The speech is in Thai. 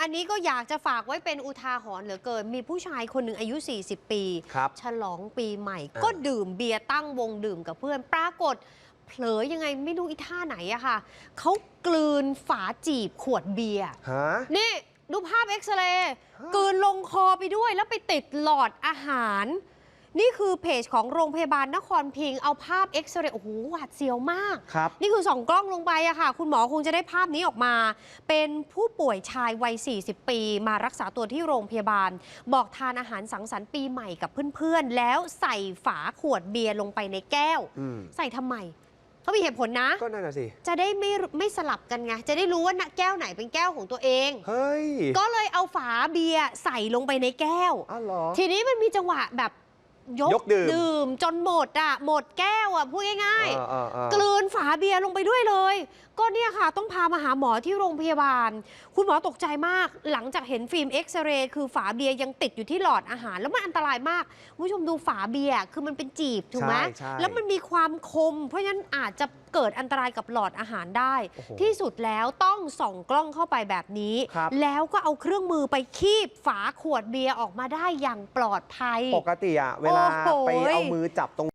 อันนี้ก็อยากจะฝากไว้เป็นอุทาหรณ์เหลือเกิน มีผู้ชายคนหนึ่งอายุ 40 ปี ครับฉลองปีใหม่อ่าก็ดื่มเบียร์ตั้งวงดื่มกับเพื่อน ปรากฏ เผลอยังไงไม่รู้อีท่าไหนอะค่ะ เขากลืนฝาจีบขวดเบียร์ ฮะ นี่ ดูภาพเอ็กซเรย์ฮะกลืนลงคอไปด้วยแล้วไปติดหลอดอาหาร นี่คือเพจของโรงพยาบาลนครพิงค์เอาภาพเอ็กซเรย์โอ้โหหวาดเสียวมาก ครับ นี่คือส่องกล้องลงไปอะค่ะ คุณหมอคงจะได้ภาพนี้ออกมา เป็นผู้ป่วยชายวัย 40 ปี มารักษาตัวที่โรงพยาบาล บอกทานอาหารสังสรรค์ปีใหม่กับเพื่อนๆ แล้วใส่ฝาขวดเบียร์ลงไปในแก้ว อืมใส่ทำไมเขามีเหตุผลนะ ก็นั่นน่ะสิ จะได้ไม่ไม่สลับกันไง จะได้รู้ว่าน่ะแก้วไหนเป็นแก้วของตัวเอง เฮ้ยก็เลยเอาฝาเบียร์ใส่ลงไปในแก้ว อ้าวเหรอ ทีนี้มันมีจังหวะแบบ ยยกดื่มมจนหมดอะหมดแก้วอะพูดง่ายๆอ่าอ่าอ่ากลืนฝาเบียร์ลงไปด้วยเลย ก็เนี่ยค่ะ ต้องพามาหาหมอที่โรงพยาบาล คุณหมอตกใจมาก หลังจากเห็นฟิล์มเอ็กซเรย์คือฝาเบียร์ยังติดอยู่ที่หลอดอาหาร แล้วมันอันตรายมากคุณผู้ชมดูฝาเบียร์คือมันเป็นจีบถูกไหมใช่ใช่ แล้วมันมีความคม เพราะฉะนั้นอาจจะเกิดอันตรายกับหลอดอาหารได้ โอ้โหที่สุดแล้วต้องส่องกล้องเข้าไปแบบนี้ ครับ แล้วก็เอาเครื่องมือไปคีบฝาขวดเบียร์ออกมาได้อย่างปลอดภัย ปกติอะเวลาโอ้โห ไปเอามือจับตรง